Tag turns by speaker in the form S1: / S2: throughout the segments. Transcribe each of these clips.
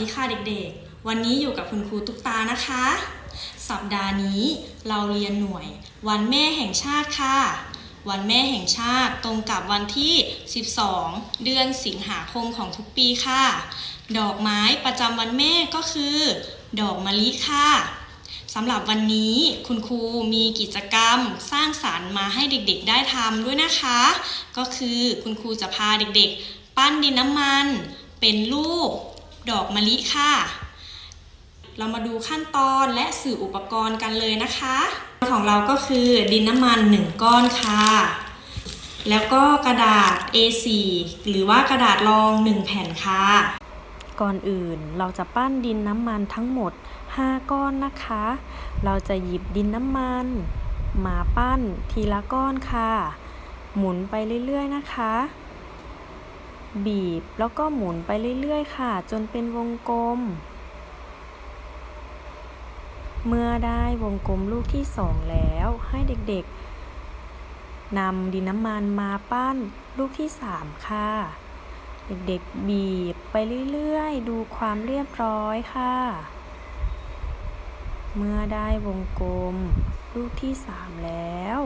S1: ดีค่ะเด็กๆ วันนี้อยู่กับคุณครูตุ๊กตานะคะ สัปดาห์นี้เราเรียนหน่วย วันแม่แห่งชาติค่ะ วันแม่แห่งชาติตรงกับวันที่ 12 เดือนสิงหาคมของทุกปีค่ะ ดอกไม้ประจำวันแม่ก็คือ ดอกมะลิค่ะสำหรับวันนี้คุณครูมีกิจกรรมสร้างสารรค์มาให้เด็กๆ ได้ทำด้วยนะคะ ก็คือคุณครูจะพาเด็กๆ ปั้นดินน้ำมัน เป็นรูป ดอกมะลิค่ะ เรามาดูขั้นตอนและสื่ออุปกรณ์กันเลยนะคะ ของเราก็คือดินน้ำมัน 1 ก้อนค่ะ แล้วก็กระดาษ A4 หรือว่ากระดาษรอง 1 แผ่นค่ะ
S2: ก่อนอื่นเราจะปั้นดินน้ำมันทั้งหมด 5 ก้อนนะคะ เราจะหยิบดินน้ำมันมาปั้นทีละก้อนค่ะ หมุนไปเรื่อยๆนะคะ บีบแล้วก็หมุนไปเรื่อยๆ ค่ะ จนเป็นวงกลม เมื่อได้วงกลมลูกที่สองแล้วให้เด็กๆนำดินน้ำมันมาปั้นลูกที่สามค่ะ เด็กๆบีบไปเรื่อยๆ ดูความเรียบร้อยค่ะ เมื่อได้วงกลมลูกที่สามแล้ว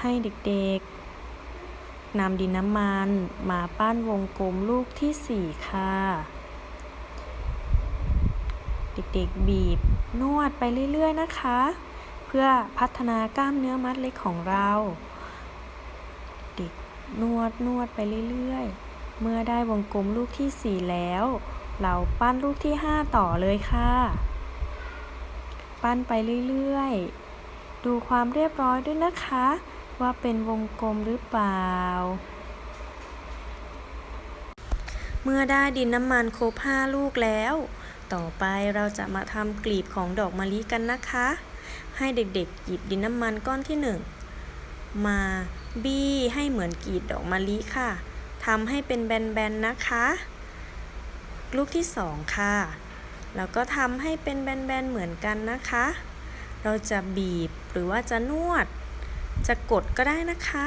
S2: ให้เด็กๆ นำดินน้ำมัน มาปั้นวงกลมลูกที่สี่ค่ะ เด็กๆบีบนวดไปเรื่อยๆนะคะ เพื่อพัฒนากล้ามเนื้อมัดเล็กของเรา เด็กนวดนวดไปเรื่อยๆ เมื่อได้วงกลมลูกที่ 4 แล้ว เราปั้นลูกที่ 5 ต่อเลยค่ะ ปั้นไปเรื่อยๆ ดูความเรียบร้อยด้วยนะคะ ว่าเป็นวงกลมหรือเปล่า เมื่อได้ดินน้ำมันครบ5ลูกแล้ว ต่อไปเราจะมาทำกลีบของดอกมะลิกันนะคะ ให้เด็กๆหยิบดินน้ำมันก้อนที่1มาบี้ให้เหมือนกรีบดอกมะลิค่ะทำให้เป็นแบนๆนะคะ ลูกที่2ค่ะ แล้วก็ทำให้เป็นแบนๆเหมือนกันนะคะ เราจะบีบหรือว่าจะนวด จะกดก็ได้นะคะ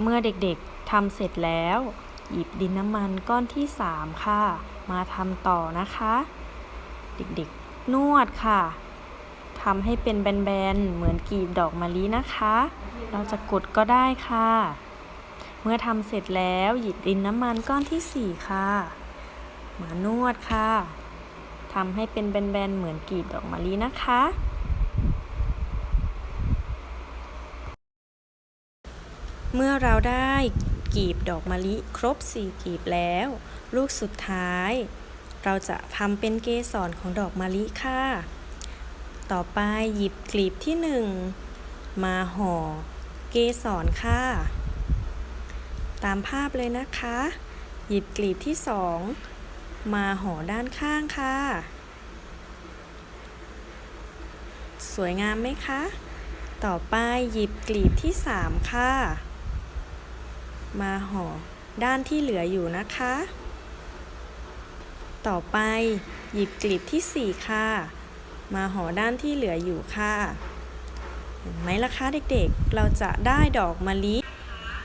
S2: เมื่อเด็กๆทำเสร็จแล้ว หยิบดินน้ำมันก้อนที่ 3 ค่ะ มาทำต่อนะคะ เด็กๆนวดค่ะทำให้เป็นแบนๆ เหมือนกลีบดอกมะลินะคะ เราจะกดก็ได้ค่ะ เมื่อทำเสร็จแล้วหยิบดินน้ำมันก้อนที่ 4 ค่ะ มานวดค่ะทำให้เป็นแบนๆ เหมือนกลีบดอกมะลินะคะ เมื่อเราได้กีบดอกมะลิครบ 4 กีบแล้ว ลูกสุดท้าย เราจะทำเป็นเกสรของดอกมะลิค่ะ ต่อไปหยิบกลีบที่ 1 มาห่อเกสรค่ะ ตามภาพเลยนะคะ หยิบกลีบที่ 2 มาห่อด้านข้างค่ะ สวยงามไหมคะ ต่อไปหยิบกลีบที่ 3 ค่ะ มาห่อด้านที่เหลืออยู่นะคะ ต่อไปหยิบกลีบที่ 4 ค่ะ มาห่อด้านที่เหลืออยู่ค่ะเห็นไหมล่ะคะเด็กๆ เราจะได้ดอกมะลิ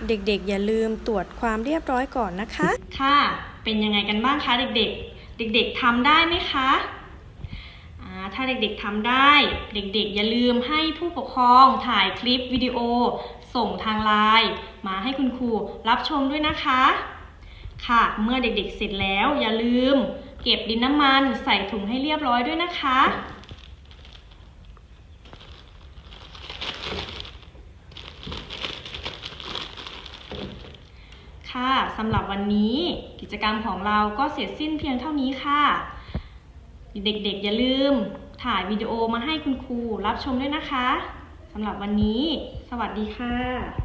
S2: เด็กๆ อย่าลืมตรวจความเรียบร้อยก่อนนะคะ
S1: ค่ะ เป็นยังไงกันบ้างคะเด็กๆ เด็กๆทำได้ไหมคะ ถ้าเด็กๆทำได้ เด็กๆ อย่าลืมให้ผู้ปกครองถ่ายคลิปวิดีโอ ส่งทางไลน์มาให้คุณครูรับชมด้วยนะคะ ค่ะ เมื่อเด็กๆเสร็จแล้วอย่าลืม เก็บดินน้ำมันใส่ถุงให้เรียบร้อยด้วยนะคะค่ะสำหรับวันนี้กิจกรรมของเราก็เสร็จสิ้นเพียงเท่านี้ค่ะ เด็กๆ อย่าลืมถ่ายวิดีโอมาให้คุณครูรับชมด้วยนะคะสำหรับวันนี้ สวัสดีค่ะ